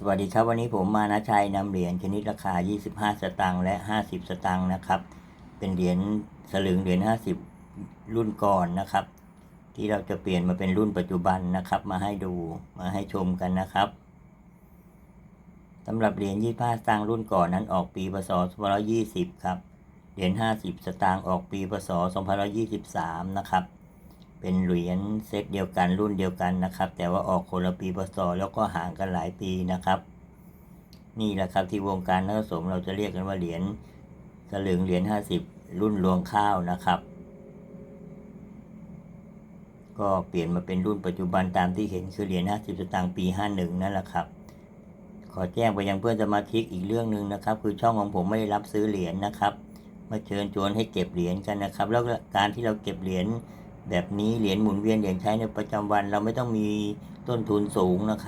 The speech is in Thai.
สวัสดีครับวันนี้ผมมานะชัยนำเหรียญชนิดราคา 25 สตางค์และ 50 สตางค์นะครับ เป็นเหรียญสลึงเหรียญ50 รุ่นก่อนนะครับ ที่เราจะเปลี่ยนมาเป็นรุ่นปัจจุบันนะครับ มาให้ดูมาให้ชมกันนะครับสำหรับเหรียญ25สตางค์รุ่นก่อนนั้นออกปีพศ2520 ครับ เหรียญ50 สตางค์ออกปีพศ2523 นะครับ เป็นเหรียญเซตเดียวกันรุ่นเดียวกันนะครับ แต่ว่าออกคนละปีพศแล้วก็ห่างกันหลายปีนะครับ นี่แหละครับที่วงการนักสมเราจะเรียกกันว่าเหรียญสลึงเหรียญห้าสิบรุ่นรวงข้าวนะครับ ก็เปลี่ยนมาเป็นรุ่นปัจจุบันตามที่เห็นคือเหรียญห้าสิบสตางค์ปีห้าหนึ่งนั่นแหละครับ ขอแจ้งไปยังเพื่อนสมาชิกอีกเรื่องหนึ่งนะครับ คือช่องของผมไม่ได้รับซื้อเหรียญนะครับมาเชิญชวนให้เก็บเหรียญกันนะครับ แล้วการที่เราเก็บเหรียญ แบบนี้เหรียญหมุนเวียนเหรียญใช้ในประจำวัน เราไม่ต้องมีต้นทุนสูงนะครับ